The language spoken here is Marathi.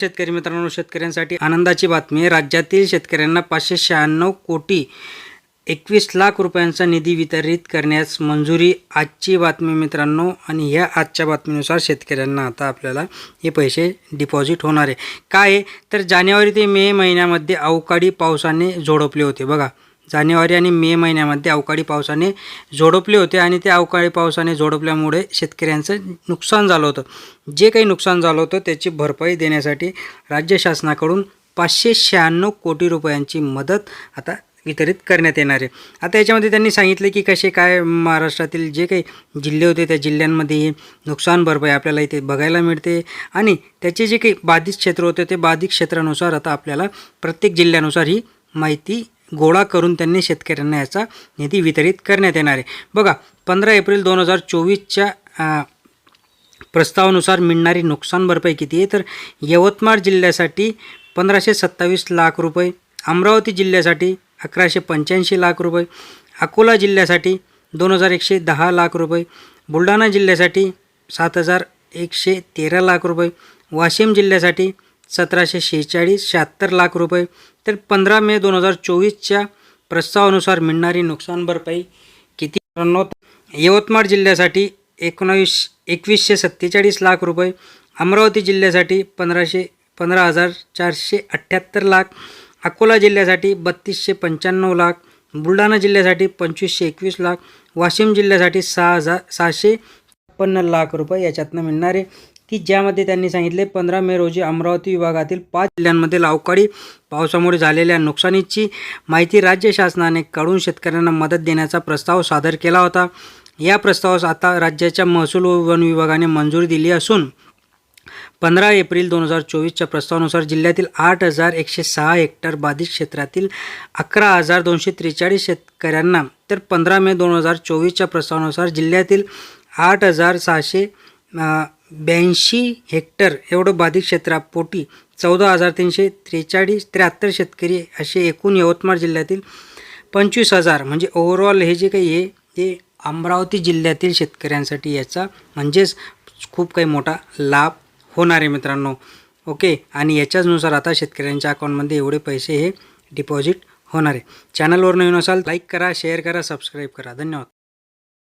शेतकरी मित्रांनो शेतकऱ्यांसाठी आनंदाची बातमी राज्यातील शेतकऱ्यांना पाचशे शहाण्णव कोटी एकवीस लाख रुपयांचा निधी वितरित करण्यास मंजुरी आजची बातमी मित्रांनो. आणि ह्या आजच्या बातमीनुसार शेतकऱ्यांना आता आपल्याला हे पैसे डिपॉझिट होणार आहे. काय तर जानेवारी ते मे महिन्यामध्ये अवकाळी पावसाने झोडपले होते. बघा जानेवारी आणि मे महिन्यामध्ये अवकाळी पावसाने झोडपले होते आणि त्या अवकाळी पावसाने झोडपल्यामुळे शेतकऱ्यांचं नुकसान झालं होतं. जे काही नुकसान झालं होतं त्याची भरपाई देण्यासाठी राज्य शासनाकडून पाचशे शहाण्णव कोटी रुपयांची मदत आता वितरित करण्यात येणार आहे. आता याच्यामध्ये त्यांनी सांगितले की कसे काय महाराष्ट्रातील जे काही जिल्हे होते त्या जिल्ह्यांमध्ये नुकसान भरपाई आपल्याला इथे बघायला मिळते आणि त्याचे जे काही बाधित क्षेत्र होते ते बाधित क्षेत्रानुसार आता आपल्याला प्रत्येक जिल्ह्यानुसार ही माहिती गोळा करून त्यांनी शेतकऱ्यांना याचा निधी वितरित करण्यात येणार आहे. बघा पंधरा एप्रिल दोन हजार चोवीसच्या प्रस्तावानुसार मिळणारी नुकसान भरपाई किती आहे? तर यवतमाळ जिल्ह्यासाठी पंधराशे सत्तावीस लाख रुपये अमरावती जिल्ह्यासाठी अकराशे पंच्याऐंशी लाख रुपये अकोला जिल्ह्यासाठी दोन हजार एकशे दहा लाख रुपये बुलढाणा जिल्ह्यासाठी सात हजार एकशे तेरा लाख रुपये वाशिम जिल्ह्यासाठी सतराशे शेहेचाळीस शहात्तर लाख रुपये. तर पंधरा मे दोन हजार चोवीसच्या प्रस्तावानुसार मिळणारी नुकसान भरपाई किती? यवतमाळ जिल्ह्यासाठी एकोणावीस एकवीसशे सत्तेचाळीस लाख रुपये अमरावती जिल्ह्यासाठी पंधराशे पंधरा हजार चारशे अठ्ठ्याहत्तर लाख अकोला जिल्ह्यासाठी बत्तीसशे पंच्याण्णव लाख बुलढाणा जिल्ह्यासाठी पंचवीसशे एकवीस लाख वाशिम जिल्ह्यासाठी सहा हजार सहाशे छप्पन्न लाख रुपये याच्यातनं मिळणारे की ज्यामध्ये त्यांनी सांगितले पंधरा मे रोजी अमरावती विभागातील पाच जिल्ह्यांमध्ये अवकाळी पावसामुळे झालेल्या नुकसानीची माहिती राज्य शासनाने काढून शेतकऱ्यांना मदत देण्याचा प्रस्ताव सादर केला होता. या प्रस्तावास आता राज्याच्या महसूल व वन विभागाने मंजुरी दिली असून पंधरा एप्रिल दोन हजार चोवीसच्या प्रस्तावानुसार जिल्ह्यातील आठ हजार एकशे सहा हेक्टर बाधित क्षेत्रातील अकरा हजार दोनशे त्रेचाळीस शेतकऱ्यांना तर पंधरा मे दोन हजार चोवीसच्या प्रस्तावानुसार जिल्ह्यातील आठ हजार सहाशे ब्याऐंशी हेक्टर एवढं बाधित क्षेत्रापोटी चौदा हजार तीनशे त्रेचाळीस त्र्याहत्तर शेतकरी असे एकूण यवतमाळ जिल्ह्यातील पंचवीस हजार म्हणजे ओव्हरऑल हे जे काही आहे ते अमरावती जिल्ह्यातील शेतकऱ्यांसाठी याचा म्हणजेच खूप काही मोठा लाभ होणार आहे मित्रांनो. ओके? आणि याच्याचनुसार आता शेतकऱ्यांच्या अकाउंटमध्ये एवढे पैसे हे डिपॉझिट होणार आहे. चॅनलवर नवीन असाल लाईक करा शेअर करा सबस्क्राईब करा. धन्यवाद.